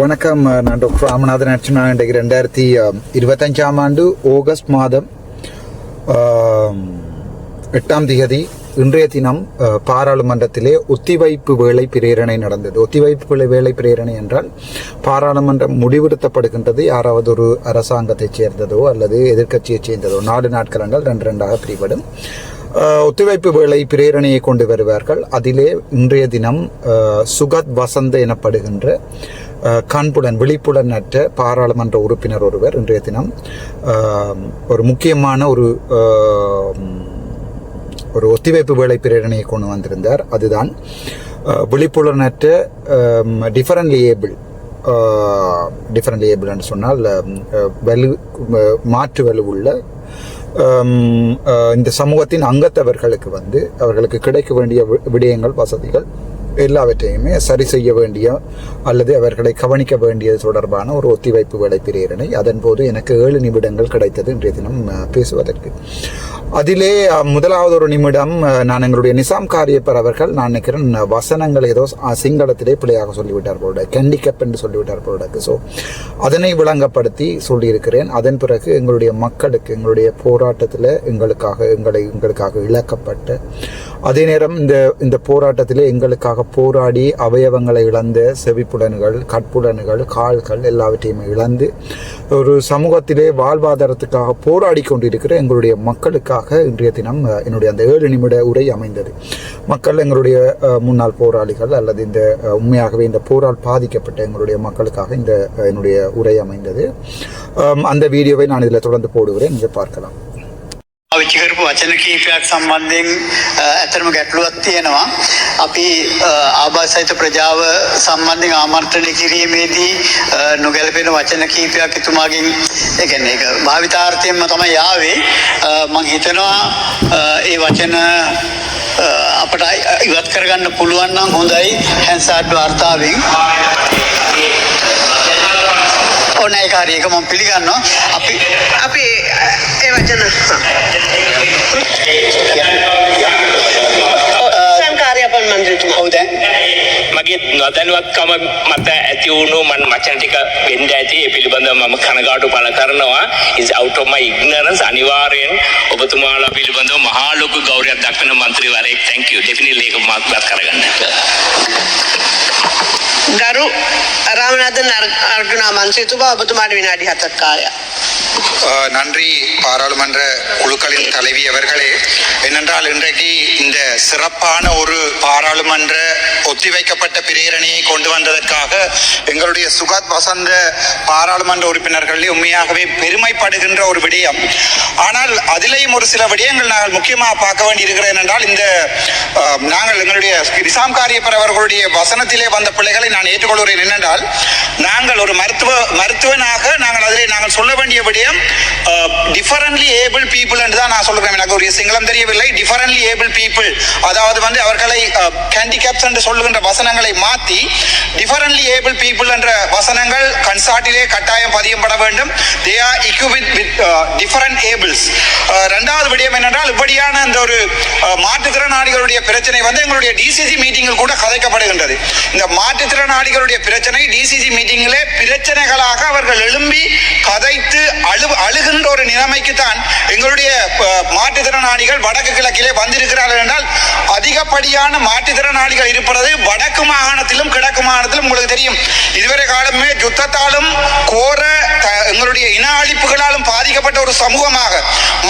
வணக்கம் நான் டாக்டர் ராமநாதன் அர்ச்சனா இன்றைக்கு ரெண்டாயிரத்தி இருபத்தஞ்சாம் ஆண்டு ஆகஸ்ட் மாதம் எட்டாம் திகதி இன்றைய தினம் பாராளுமன்றத்திலே ஒத்திவைப்பு வேலை பிரேரணை நடந்தது. ஒத்திவைப்பு வேலை வேலை பிரேரணை என்றால் பாராளுமன்றம் முடிவெடுத்தப்படுகின்றது யாராவது ஒரு அரசாங்கத்தைச் சேர்ந்ததோ அல்லது எதிர்க்கட்சியைச் சேர்ந்ததோ. நாலு நாட்கள் என்றால் ரெண்டு ரெண்டாக பிரிபடும் ஒத்திவைப்பு வேலை பிரேரணையை கொண்டு வருவார்கள். அதிலே இன்றைய தினம் சுகத் வசந்த் எனப்படுகின்ற காண்புடன் விழிப்புடன் அற்ற பாராளுமன்ற உறுப்பினர் ஒருவர் இன்றைய தினம் ஒரு முக்கியமான ஒரு ஒரு ஒத்திவைப்பு வேலை பிரேரணையை கொண்டு வந்திருந்தார். அதுதான் அஹ், விழிப்புணர்வற்ற டிஃபரன்ட்லி ஏபிள் டிஃபரன்ட்லி ஏபிள் என்று சொன்னால் வலு மாற்று வலுவுள்ள இந்த சமூகத்தின் அங்கத்தவர்களுக்கு வந்து அவர்களுக்கு கிடைக்க வேண்டிய வி- விடயங்கள் வசதிகள் எல்லாவற்றையுமே சரி செய்ய வேண்டிய அல்லது அவர்களை கவனிக்க வேண்டியது தொடர்பான ஒரு ஒத்திவைப்பு வேலை பிரேரணை. அதன் போது எனக்கு ஏழு நிமிடங்கள் கிடைத்தது இன்றைய தினம் பேசுவதற்கு. அதிலே முதலாவது ஒரு நிமிடம் நான் எங்களுடைய நிசாம் காரியப்பர் அவர்கள் நான் நினைக்கிறேன் வசனங்கள் ஏதோ சிங்களத்திலே பிள்ளையாக சொல்லிவிட்டார் போல கண்டிக்கப் என்று சொல்லிவிட்டார் போல ஸோ அதனை விளங்கப்படுத்தி சொல்லியிருக்கிறேன். அதன் பிறகு எங்களுடைய மக்களுக்கு எங்களுடைய போராட்டத்தில் எங்களுக்காக எங்களை எங்களுக்காக இழக்கப்பட்ட அதே நேரம் இந்த இந்த போராட்டத்தில் எங்களுக்காக போராடி அவயவங்களை இழந்த செவிப்புலன்கள் கட்புலன்கள் கால்கள் எல்லாவற்றையும் இழந்து ஒரு சமூகத்திலே வாழ்வாதாரத்துக்காக போராடி கொண்டிருக்கிற எங்களுடைய மக்களுக்காக இன்றைய தினம் என்னுடைய அந்த ஏழு நிமிட உரை அமைந்தது. மக்கள் எங்களுடைய முன்னாள் போராளிகள் அல்லது இந்த உண்மையாகவே இந்த போரால் பாதிக்கப்பட்ட எங்களுடைய மக்களுக்காக இந்த என்னுடைய உரை அமைந்தது. அந்த வீடியோவை நான் இதில் தொடர்ந்து போடுகிறேன். நீங்கள் பார்க்கலாம். පාවිච්චි කරපු වචන කීපයක් සම්බන්ධයෙන් අ, ඇත්තටම ගැටලුවක් තියෙනවා. අපි අ, ආබාධිත ප්‍රජාව සම්බන්ධයෙන් ආමන්ත්‍රණය කිරීමේදී අ, නොගැලපෙන වචන කීපයක් එතුමාගෙන් ඒ කියන්නේ ඒක භාවිතාර්ථයෙන්ම තමයි ආවේ. අ, මම හිතනවා අ, ඒ වචන අ, අපට ඉවත් කරගන්න පුළුවන් නම් හොඳයි හැන්සාඩ් වාර්තාවෙන්. ඔන්න ඒ කාර්යය එක මම පිළිගන්නවා. අපි අපි ඒ වචන. සංකාරයපන් මන්ත්‍රීතුමා. ඔව් දැන්. මගේ නොදැනුවත්කම මත ඇති වුණු මන් වචන ටික වෙන්න ඇති. ඒ පිළිබඳව මම කනගාටු පළ කරනවා. Is out of my ignorance. අනිවාර්යෙන් ඔබතුමාලා පිළිබඳව මහා ලොකු ගෞරවයක් දක්වන മന്ത്രിවරයෙක්. Thank you. Definitely ඒක මාත් කරගන්න. ගරු ராமநாதன் அர்ஜுனாமன் சித்துபா அபுத்துமார் வினாடி ஹத்தக்காயா நன்றி பாராளுமன்ற குழுக்களின் தலைவி அவர்களே ஏனென்றால் இன்றைக்கு இந்த சிறப்பான ஒரு பாராளுமன்ற ஒத்திவைக்கப்பட்ட பிரேரணையை கொண்டு வந்ததற்காக எங்களுடைய சுகாத் வசந்த பாராளுமன்ற உறுப்பினர்கள் உண்மையாகவே பெருமைப்படுகின்ற ஒரு விடயம். ஆனால் அதிலேயும் ஒரு சில விடயங்கள் நாங்கள் முக்கியமாக பார்க்க வேண்டியிருக்கிறேன் என்றால் இந்த நாங்கள் எங்களுடைய ரிசாம் காரியப்பர் அவர்களுடைய வசனத்திலே வந்த பிள்ளைகளை நான் நான் ஏற்றுக்கொள்கிறேன் என்னென்றால் நாங்கள் ஒரு மருத்துவ மருத்துவனாக நாங்கள் அதில் நாங்கள் சொல்ல வேண்டிய விடயம் டிஃபரன்ட்லி ஏபிள் பீப்புள் என்று தான் நான் சொல்கிறேன் எனக்கு ஒரு சிங்களம் தெரியவில்லை. டிஃபரன்ட்லி ஏபிள் பீப்புள் அதாவது வந்து அவர்களை ஹேண்டிகேப்ஸ் என்று சொல்லுகின்ற வசனங்களை மாற்றி டிஃபரன்ட்லி ஏபிள் பீப்புள் என்ற வசனங்கள் கன்சாட்டிலே கட்டாயம் பதியப்பட வேண்டும். They are equipped with different ஏபிள்ஸ் ரெண்டாவது விடயம் என்னென்றால் இப்படியான அந்த ஒரு மாற்றுத்திறனாளிகளுடைய பிரச்சனை வந்து எங்களுடைய டிசிசி மீட்டிங்கில் கூட கதைக்கப்படுகின்றது. இந்த மாற்றுத்திறன் மாற்றுத்திறனாளிகளுடைய பிரச்சனை டிசிசி மீட்டிங்கிலே பிரச்சனைகளாக அவர்கள் எழும்பி கதைத்து அழு அழுகின்ற ஒரு நிலைமைக்கு தான் எங்களுடைய மாற்றுத்திறனாளிகள் வடக்கு கிழக்கிலே வந்திருக்கிறார்கள் என்றால் அதிகப்படியான மாற்றுத்திறனாளிகள் இருப்பது வடக்கு மாகாணத்திலும் கிழக்கு மாகாணத்திலும் உங்களுக்கு தெரியும். இதுவரை காலமே யுத்தத்தாலும் கோர எங்களுடைய இன அழிப்புகளாலும் பாதிக்கப்பட்ட ஒரு சமூகமாக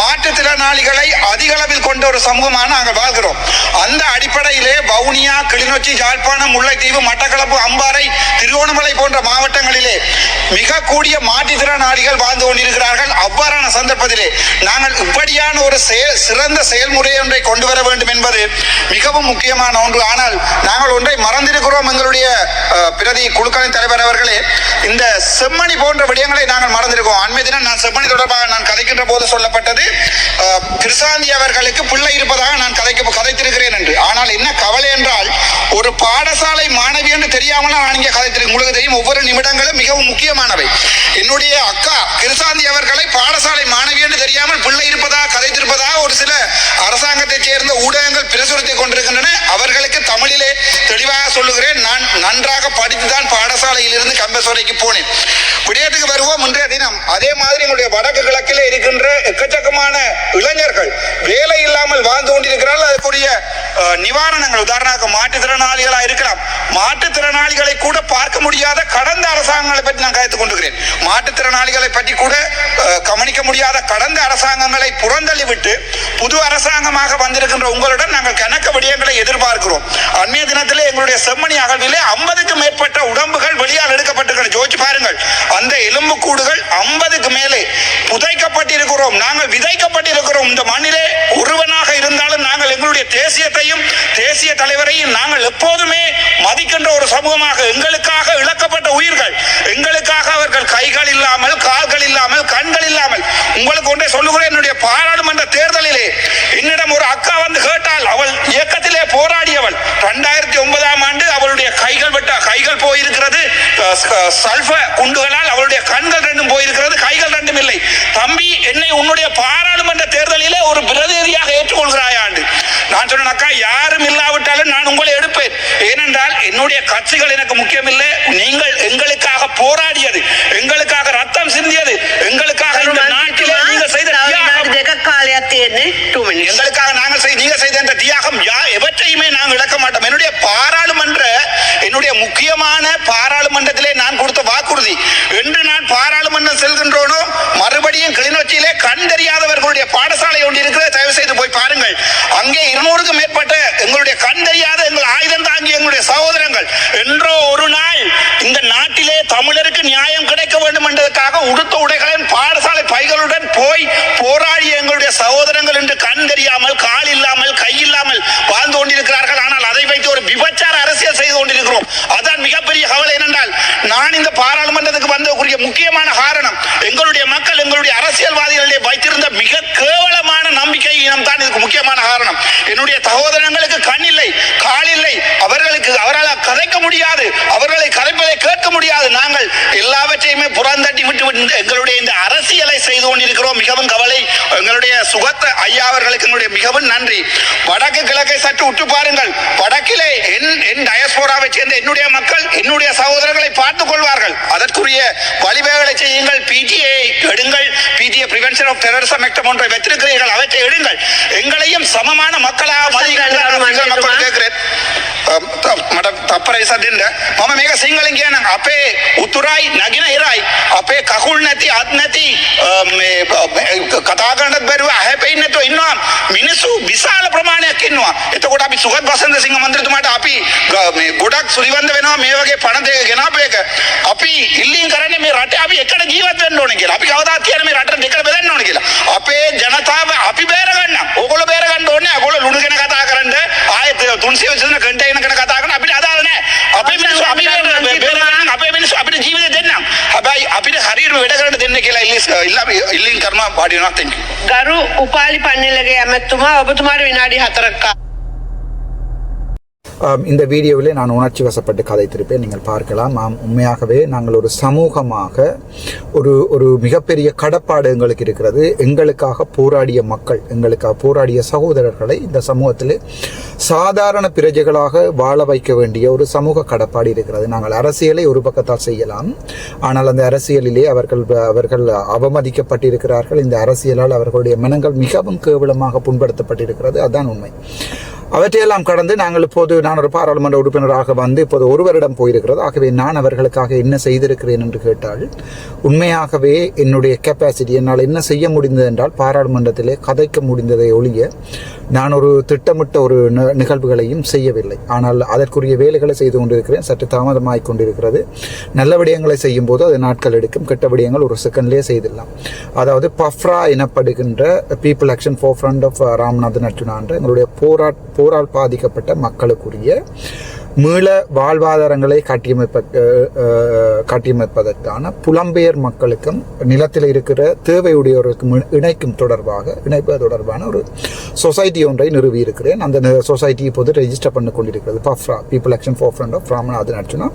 மாற்றுத்திறனாளிகளை அதிக அளவில் கொண்ட ஒரு சமூகமாக நாங்கள் வாழ்கிறோம். அந்த அடிப்படையிலே வவுனியா கிளிநொச்சி யாழ்ப்பாணம் முல்லைத்தீவு மட்டக்களப்பு அம்பாறை திருவோணமலை போன்ற மாவட்டங்களிலே மிக கூடிய மாற்றுத்திறனாளிகள் வாழ்ந்து கொண்டிருக்கிறார்கள். அவ்வாறான சந்தர்ப்பத்திலே நாங்கள் இப்படியான ஒரு செயல் சிறந்த செயல்முறை ஒன்றை கொண்டு வர வேண்டும் என்பது மிகவும் முக்கியமான ஒன்று. ஆனால் நாங்கள் ஒன்றை மறந்திருக்கிறோம் எங்களுடைய பிரதி குழுக்களின் தலைவர் அவர்களே. இந்த செம்மணி போன்ற விடயங்களை நாங்கள் மறந்திருக்கோம். அண்மை தினம் நான் செம்மணி தொடர்பாக நான் கதைக்கின்ற போது சொல்லப்பட்டது அஹ், கிருசாந்தி அவர்களுக்கு பிள்ளை இருப்பதாக நான் கதைக்க கதைத்திருக்கிறேன் என்று. ஆனால் என்ன கவலை என்றால் ஒரு பாடசாலை மாணவி என்று தெரியாமல் நான் இங்கே கதைத்திருக்கேன். உங்களுக்கு தெரியும் ஒவ்வொரு நிமிடங்களும் மிகவும் முக்கியமானவை. என்னுடைய அக்கா கிருசாந்தி அவர்களை பாடசாலை மாணவி என்று தெரியாமல் பிள்ளை இருப்பதாக கதைத்திருப்பதாக ஒரு சில அரசாங்கத்தை சேர்ந்த ஊடகங்கள் பிரசுரித்துக் கொண்டிருக்கின்றன அவர்களுக்கு தமிழிலே தெளிவாக சொல்லுகிறேன். நான் நன்றாக படித்துதான் பாடசாலையில் இருந்து கம்பஸ் போனேன். விடயத்துக்கு வருவோம் இன்றைய தினம். அதே மாதிரி எங்களுடைய வடக்கு கிழக்கிலே இருக்கின்ற எக்கச்சக்கமான இளைஞர்கள் வேலை இல்லாமல் வாழ்ந்து கொண்டிருக்கிறார்கள் உதாரணமாக மாற்றுத்திறனாளிகளாக இருக்கலாம். மாற்றுத்திறனாளிகளை கூட பார்க்க முடியாத கடந்த அரசாங்கங்களை பற்றி நான் கருத்து கொண்டுகிறேன். மாற்றுத்திறனாளிகளை பற்றி கூட கவனிக்க முடியாத கடந்த அரசாங்கங்களை புறந்தள்ளிவிட்டு புது அரசாங்கமாக வந்திருக்கின்ற உங்களுடன் நாங்கள் கணக்க விடயங்களை எதிர்பார்க்கிறோம். அந்நிய தினத்திலே எங்களுடைய செம்மணி அகழ்விலே ஐம்பதுக்கு மேற்பட்ட உடம்புகள் வெளியால் எடுக்கப்பட்டிருக்கிறது ஜோதிச்சு பாருங்கள். அந்த எலும்புக்கூடுகள் ஐம்பதுக்கு மேலே புதைக்கப்பட்டிருக்கிறோம். நாங்கள் விதைக்கப்பட்டிருக்கிறோம். இந்த மண்ணிலே ஒருவனாக இருந்தாலும் நாங்கள் எங்களுடைய தேசியத்தையும் தேசிய தலைவரையும் நாங்கள் எப்போதுமே மதிக்கின்ற ஒரு சமூகமாக எங்களுக்காக இழக்கப்பட்ட உயிர்கள் எங்களுக்காக அவர்கள் கைகள் இல்லாமல் கால்கள் இல்லாமல் கண்கள் இல்லாமல் உங்களுக்கு ஒன்றை சொல்லுகிறேன் என்னுடைய பாராளுமன்ற தேர்தலிலே என்னிடம் ஒரு அக்கா வந்து கேட்டால் அவள் இயக்கத்திலே போராடியவள். ரெண்டாயிரத்தி ஒன்பதாம் ஆண்டு அவளுடைய கைகள் விட்ட கைகள் போயிருக்கிறது சல்ஃப குண்டுகளால் அவளுடைய கண்கள் ரெண்டும் போயிருக்கிறது கைகள் ரெண்டும் இல்லை. தம்பி என்னை உன்னுடைய பாராளுமன்ற தேர்தலிலே ஒரு பிரதிநிதியாக ஏற்றுக்கொள்கிறார். நான் சொன்னேன் யாரும் இல்லாவிட்டாலும் நான் உங்களை எடுப்பேன். ஏனென்றால் என்னுடைய கட்சிகள் எனக்கு முக்கியமில்லை. நீங்கள் எங்களுக்காக போராடியது எங்களுக்காக ரத்தம் சிந்தியது எங்களுக்காக இந்த நாட்டில் நீங்க செய்த எங்களுக்காக நாங்கள் செய்ய நீங்க செய்த இந்த தியாகம் யா எவற்றையுமே நாங்கள் இழக்க மாட்டோம். என்னுடைய பாராளுமன்ற என்னுடைய முக்கியமான பாராளுமன்றத்திலே நான் கொடுத்த வாக்குறுதி என்று நான் பாராளுமன்றம் செல்கின்றோனோ மறுபடியும் கிளிநொச்சியிலே கண்டறியாதவர் அங்கே இருநூறுக்கும் மேற்பட்ட எங்களுடைய கண் தெரியாத எங்கள் ஆயுதம் தாங்கி எங்களுடைய சகோதரங்கள் என்றோ ஒரு நாள் இந்த நாட்டிலே தமிழருக்கு நியாயம் கிடைக்க வேண்டும் என்பதற்காக உடுத்த உடைகளின் பாடசாலை பைகளுடன் போய் போராடிய எங்களுடைய சகோதரங்கள் என்று கண் தெரியாமல் கால் இல்லாமல் கை இல்லாமல் வாழ்ந்து கொண்டிருக்கிறார்கள். ஆனால் அதை வைத்து ஒரு விபச்சார அரசியல் செய்து கொண்டிருக்கிறோம். அதான் மிகப்பெரிய கவலை என்னென்றால் நான் இந்த பாராளுமன்றத்துக்கு வந்தக்கூடிய முக்கியமான காரணம் எங்களுடைய மக்கள் எங்களுடைய அரசியல்வாதிகளிலே வைத்திருந்த மிக கேவலமான நம்பிக்கை இனம் தான் இதுக்கு முக்கியமான காரணம் என்னுடைய சகோதரங்களுக்கு கண் இல்லை கால் இல்லை அவர்களுக்கு அவரால் கதைக்க முடியாது. அவர்களை கதைப்பதை கேட்க முடியாது. எல்லாவற்றையுமே புறந்தட்டி விட்டு எங்களுடைய இந்த அரசியலை செய்து கொண்டிருக்கிறோம். மிகவும் கவலை எங்களுடைய சுகத்த ஐயா அவர்களுக்கு எங்களுடைய மிகவும் நன்றி. வடக்கு கிழக்கை சற்று உற்று பாருங்கள். வடக்கிலே என் என் டயஸ்போராவை சேர்ந்த என்னுடைய மக்கள் என்னுடைய சகோதரர்களை பார்த்துக் கொள்வார்கள். அதற்குரிய வழிவகைகளை செய்யுங்கள். பிடிஏ எடுங்கள். PTA prevention of terrorism act ஒன்றை வைத்திருக்கிறீர்கள். அவற்றை எடுங்கள். எங்களையும் சமமான மக்களாக மதிக்கின்ற මට තප්පර ඉසදින්න මම මේක සිංහලෙන් කියන්නම් අපේ උතුරයි නැගිනහිරයි අපේ කකුල් නැති අත් නැති මේ කතා කරන්නත් බැරුව ඇහැපෙන්නේ නැතුව ඉන්නවා. මිනිස්සු විශාල ප්‍රමාණයක් ඉන්නවා. එතකොට අපි සුගත් බසන්ත සිංහ මන්ත්‍රීතුමාට අපි මේ ගොඩක් සුරිවන්ද වෙනවා මේ වගේ පණ දෙක ගෙනාපේක අපි ඉල්ලීම් කරන්නේ මේ රටේ අපි එකට ජීවත් වෙන්න ඕනේ කියලා. අපි කවදාත් කියන්නේ මේ රට දෙකට බෙදන්න ඕනේ කියලා. අපේ ජනතාව අපි බේර දෙන්න කියලා ඉල්ලිස් ඉල්ලා ඉල්ලින් කරනවා. පාඩි වෙනවා. Thank you. ගරු උපාලි පන්නලගේ ඇමැත්තුමා ඔබතුමාට විනාඩි හතරක්කා ஆம், இந்த வீடியோவிலே நான் உணர்ச்சி வசப்பட்டு கதைத்திருப்பேன். நீங்கள் பார்க்கலாம். ஆம் உண்மையாகவே நாங்கள் ஒரு சமூகமாக ஒரு ஒரு மிகப்பெரிய கடப்பாடு எங்களுக்கு இருக்கிறது. எங்களுக்காக போராடிய மக்கள் எங்களுக்காக போராடிய சகோதரர்களை இந்த சமூகத்தில் சாதாரண பிரஜைகளாக வாழ வைக்க வேண்டிய ஒரு சமூக கடப்பாடு இருக்கிறது. நாங்கள் அரசியலை ஒரு பக்கத்தால் செய்யலாம். ஆனால் அந்த அரசியலிலே அவர்கள் அவர்கள் அவமதிக்கப்பட்டிருக்கிறார்கள். இந்த அரசியலால் அவர்களுடைய மனங்கள் மிகவும் கேவலமாக புண்படுத்தப்பட்டிருக்கிறது. அதுதான் உண்மை. அவற்றையெல்லாம் கடந்து நாங்கள் இப்போது நான் ஒரு பாராளுமன்ற உறுப்பினராக வந்து இப்போது ஒரு வருடம் போயிருக்கிறது. ஆகவே நான் அவர்களுக்காக என்ன செய்திருக்கிறேன் என்று கேட்டால் உண்மையாகவே என்னுடைய கெப்பாசிட்டி என்னால் என்ன செய்ய முடிந்தது என்றால் பாராளுமன்றத்திலே கதைக்க முடிந்ததை ஒழிய நான் ஒரு திட்டமிட்ட ஒரு நிகழ்வுகளையும் செய்யவில்லை. ஆனால் அதற்குரிய வேலைகளை செய்து கொண்டிருக்கிறேன். சற்று தாமதமாய் கொண்டிருக்கிறது. நல்ல விடயங்களை செய்யும் போது அது நாட்கள் எடுக்கும். கெட்ட விடயங்கள் ஒரு செகண்ட்லேயே செய்திடலாம். அதாவது பஃப்ரா எனப்படுகின்ற people action for front of Ramanathan Arjuna எங்களுடைய போராட் போரால் பாதிக்கப்பட்ட மக்களுக்குரிய மீள வாழ்வாதாரங்களை கட்டியமைப்ப கட்டியமைப்பதற்கான புலம்பெயர் மக்களுக்கும் நிலத்தில் இருக்கிற தேவையுடையவர்களுக்கும் இணைக்கும் தொடர்பாக இணைப்பது தொடர்பான ஒரு சொசைட்டி ஒன்றை நிறுவி இருக்கிறேன். அந்த சொசைட்டி இப்போது ரெஜிஸ்டர் பண்ணி கொண்டிருக்கிறது. பஃப்ரா people action for friend of Ramanathan Archuna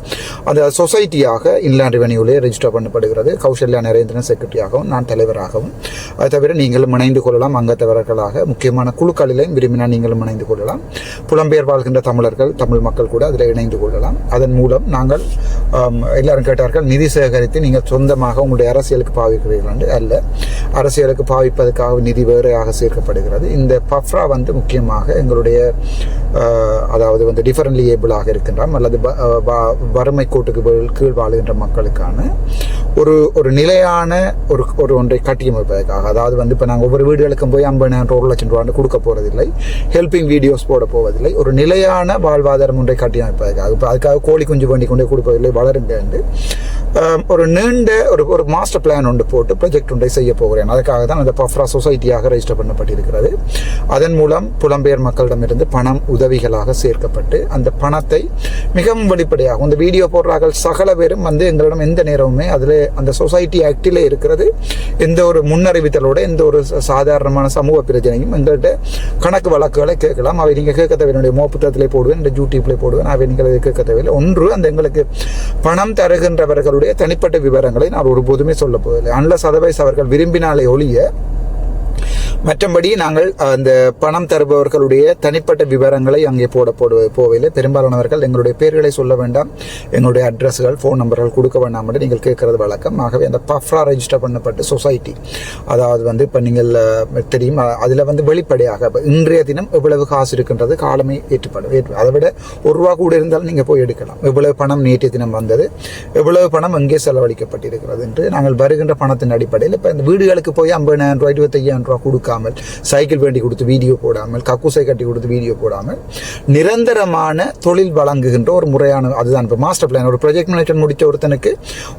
அந்த சொசைட்டியாக இன்லாண்ட் ரெவன்யூலே ரெஜிஸ்டர் பண்ணப்படுகிறது. கௌசல்யா நரேந்திரன் செக்ரட்டரியாகவும் நான் தலைவராகவும். அது தவிர நீங்களும் இணைந்து கொள்ளலாம். அங்கத்தவர்களாக முக்கியமான குழுக்களிலையும் விரும்பினால் நீங்களும் இணைந்து கொள்ளலாம். புலம்பெயர் வாழ்கின்ற தமிழர்கள் தமிழ் மக்கள் கூட அதில் இணைந்து கொள்ளலாம். அதன் மூலம் நாங்கள் எல்லாரும் கேட்டார்கள் நிதி சேகரித்து நீங்கள் சொந்தமாக உங்களுடைய அரசியலுக்கு பாவிக்கிறீர்கள் என்று. அல்ல. அரசியலுக்கு பாவிப்பதற்காக நிதி வேறையாக சேர்க்கப்படுகிறது. இந்த பஃப்ரா வந்து முக்கியமாக எங்களுடைய அதாவது வந்து டிஃபரெண்ட்லி ஏபிளாக இருக்கின்றோம் அல்லது வறுமை கோட்டுக்கு கீழ் வாழுகின்ற மக்களுக்கான ஒரு ஒரு நிலையான ஒரு ஒரு ஒன்றை கட்டியமைப்பதற்காக. அதாவது வந்து இப்போ நாங்கள் ஒவ்வொரு வீடுகளுக்கும் போய் ஐம்பதாயிரம் ஒரு லட்சம் ரூபான்னு கொடுக்க போகிறதில்லை ஹெல்பிங் வீடியோஸ் போட போவதில்லை. ஒரு நிலையான வாழ்வாதாரம் ஒன்றை கட்டி கட்டியமைப்பதற்காக இப்போ அதுக்காக கோழி குஞ்சு பண்ணி கொண்டே கொடுப்பதில்லை வளருங்க என்று Um, ஒரு நீண்ட ஒரு ஒரு மாஸ்டர் பிளான் ஒன்று போட்டு ப்ரொஜெக்ட் ஒன்றை செய்ய போகிறேன். அதுக்காக தான் அந்த பஃப்ரா சொசைட்டியாக ரெஜிஸ்டர் பண்ணப்பட்டிருக்கிறது. அதன் மூலம் புலம்பெயர் மக்களிடமிருந்து பணம் உதவிகளாக சேர்க்கப்பட்டு அந்த பணத்தை மிகவும் வெளிப்படையாகும் இந்த வீடியோ போடுறார்கள் சகல பேரும் வந்து எங்களிடம் எந்த நேரமுமே அதில் அந்த சொசைட்டி ஆக்டிலே இருக்கிறது. எந்த ஒரு முன்னறிவித்தலோட எந்த ஒரு சாதாரணமான சமூக பிரச்சனையும் எங்கள்கிட்ட கணக்கு வழக்குகளை கேட்கலாம். அவை நீங்கள் கேட்க தேவையில்லை. மோப்புத்தத்திலே போடுவேன் இந்த யூடியூப்ல போடுவேன். அவை நீங்கள் கேட்க தேவையில்லை. ஒன்று அந்த எங்களுக்கு பணம் தருகின்றவர்களுடைய தனிப்பட்ட விவரங்களை நான் ஒருபோதுமே சொல்ல போவதில்லை. அன்லஸ் அதர்வைஸ் அவர்கள் விரும்பினாலே ஒழிய மற்றபடி நாங்கள் அந்த பணம் தருபவர்களுடைய தனிப்பட்ட விவரங்களை அங்கே போட போடுவது போவதில்லை பெரும்பாலானவர்கள் எங்களுடைய பேர்களை சொல்ல வேண்டாம். எங்களுடைய அட்ரஸ்கள் ஃபோன் நம்பர்கள் கொடுக்க வேண்டாம் என்று நீங்கள் கேட்கறது வழக்கம். ஆகவே அந்த பஃப்ரா ரெஜிஸ்டர் பண்ணப்பட்ட சொசைட்டி அதாவது வந்து இப்போ நீங்கள் தெரியும் அதில் வந்து வெளிப்படையாக இன்றைய தினம் எவ்வளவு காசு இருக்கின்றது காலமே ஏற்றுப்படும். ஏற்று அதை விட ஒரு ரூபா கூட இருந்தாலும் நீங்கள் போய் எடுக்கலாம். எவ்வளவு பணம் நேற்றைய தினம் வந்தது எவ்வளவு பணம் எங்கே செலவழிக்கப்பட்டிருக்கிறது என்று நாங்கள் வருகின்ற பணத்தின் அடிப்படையில் இப்போ இந்த வீடுகளுக்கு போய் ஐம்பதாயிரம் ரூபாய் இருபத்தையாயிரம் ரூபாய் கொடுக்காமல் சைக்கிள் வேண்டி கொடுத்து வீடியோ போடாமல் கக்கூசை கட்டி கொடுத்து வீடியோ போடாமல் நிரந்தரமான தொழில் வழங்குகின்ற ஒரு முறையான அதுதான். இப்போ மாஸ்டர் பிளான் ஒரு ப்ராஜெக்ட் மேனேஜர் முடித்த ஒருத்தனுக்கு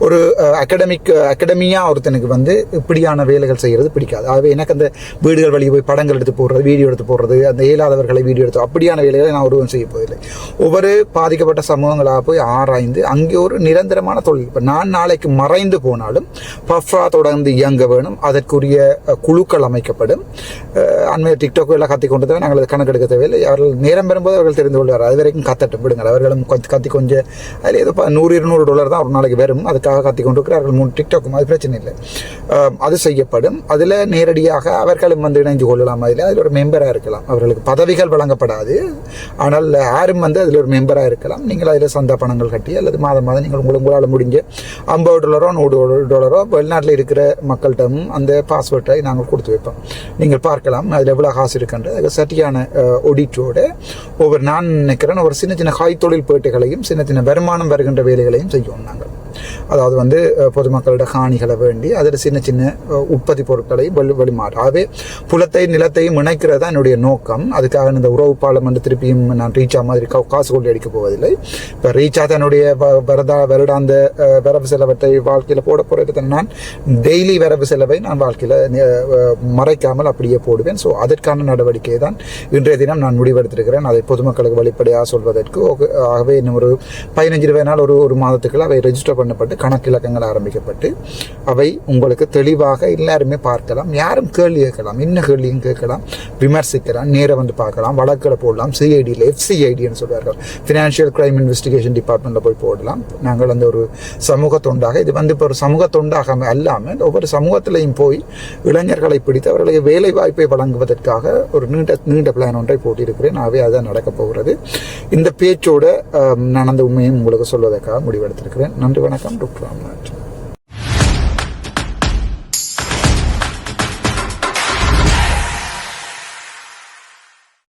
ஒரு அகடமிக் அகடமியாக ஒருத்தனுக்கு வந்து இப்படியான வேலைகள் செய்கிறது பிடிக்காது. ஆகவே எனக்கு அந்த வீடுகள் வழியே போய் படங்கள் எடுத்து போடுறது வீடியோ எடுத்து போடுறது அந்த இயலாதவர்களை வீடியோ எடுத்து அப்படியான வேலைகளை நான் உருவம் செய்ய போவதில்லை ஒவ்வொரு பாதிக்கப்பட்ட சமூகங்களாக போய் ஆராய்ந்து அங்கே ஒரு நிரந்தரமான தொழில். இப்போ நான் நாளைக்கு மறைந்து போனாலும் பஃப்ரா தொடர்ந்து இயங்க வேணும். அதற்குரிய குழுக்கள் அமைக்கப்படும். அஹ், அண்மையில் டிக்டாக் எல்லாம் கத்தி கொண்டு தான் நாங்கள் அதை கணக்கெடுக்க தேவையில்லை. அவர்கள் நேரம் பெறும்போது அவர்கள் தெரிந்து கொள்வார் அது வரைக்கும் கத்தட்டும். விடுங்கள். அவர்களும் கொஞ்சம் கத்தி கொஞ்சம் அதில் ஏதோ நூறு இருநூறு டாலர் தான் ஒரு நாளைக்கு வரும். அதுக்காக கத்தி கொண்டு இருக்கிறார்கள் மூணு டிக்டாக்கும் அது பிரச்சனை இல்லை. அது செய்யப்படும். அதில் நேரடியாக அவர்களும் வந்து இணைஞ்சு கொள்ளலாம். அதில் அதில் ஒரு மெம்பராக இருக்கலாம். அவர்களுக்கு பதவிகள் வழங்கப்படாது. ஆனால் யாரும் வந்து அதில் ஒரு மெம்பராக இருக்கலாம். நீங்கள் அதில் சந்தா பணங்கள் கட்டி அல்லது மாதம் மாதம் நீங்கள் உங்களுக்கு உங்களால் முடிஞ்ச ஐம்பது டாலரோ நூறு டாலரோ வெளிநாட்டில் இருக்கிற மக்கள்கிட்டமும் அந்த பாஸ்வேர்டை நாங்கள் கொடுத்து வைப்போம். நீங்கள் பார்க்கலாம். அதில் எவ்வளோ காசு இருக்குன்றது. அது சரியான ஒடிட்டோடு ஒவ்வொரு நான் நினைக்கிறேன் ஒரு சின்ன சின்ன காய்த்தொழில் பேட்டுகளையும் சின்ன சின்ன வருமானம் வருகின்ற வேலைகளையும் செய்வோம் நாங்கள். அதாவது வந்து பொதுமக்களோட காணிகளை வேண்டி அதில் சின்ன சின்ன உற்பத்தி பொருட்களை வெளி வெளிமாறும் ஆகவே புலத்தை நிலத்தையும் இணைக்கிறது தான் என்னுடைய நோக்கம். அதுக்காக இந்த உறவு பாலமன்ற திருப்பியும் நான் ரீச்சா மாதிரி கா- காசு கொண்டு அடிக்க போவதில்லை. இப்போ ரீச்சா தன்னுடைய வ- வருடாந்த வரவு செலவத்தை வாழ்க்கையில் போட போகிறது நான் டெய்லி வரவு செலவை நான் வாழ்க்கையில் மறைக்காமல் அப்படியே போடுவேன். ஸோ அதற்கான நடவடிக்கையை தான் இன்றைய தினம் நான் முடிவெடுத்திருக்கிறேன். அதை பொதுமக்களுக்கு வெளிப்படையாக சொல்வதற்கு ஓகே, ஆகவே இன்னும் ஒரு பதினஞ்சு ரூபாய் நாள் ஒரு ஒரு மாதத்துக்குள்ள அவை ரெஜிஸ்டர் பண்ணப்பட்டு கணக்கிலக்கங்கள் ஆரம்பிக்கப்பட்டு அவை உங்களுக்கு தெளிவாக எல்லாருமே பார்க்கலாம். யாரும் கேள்வி கேட்கலாம். என்ன கேள்வியும் கேட்கலாம். விமர்சிக்கலாம். நேராக வந்து பார்க்கலாம். வழக்கில் போடலாம். சிஐடியில் எஃப்சிஐடின்னு சொல்வார்கள். ஃபினான்ஷியல் கிரைம் இன்வெஸ்டிகேஷன் டிபார்ட்மெண்ட்டில் போய் போடலாம். நாங்கள் அந்த ஒரு சமூக தொண்டாக இது வந்து இப்போ ஒரு சமூக தொண்டாக அல்லாமல் ஒவ்வொரு சமூகத்திலையும் போய் இளைஞர்களை பிடித்து அவர்களுக்கு வேலை வாய்ப்பை வழங்குவதற்காக ஒரு நீண்ட நீண்ட பிளான் ஒன்றை போட்டியிருக்கிறேன் ஆகவே அதை நடக்கப் போகிறது. இந்த பேச்சோட நடந்த உண்மையும் உங்களுக்கு சொல்வதற்காக முடிவெடுத்திருக்கிறேன். நன்றி வணக்கம். டாக்டர் ராம்நாத்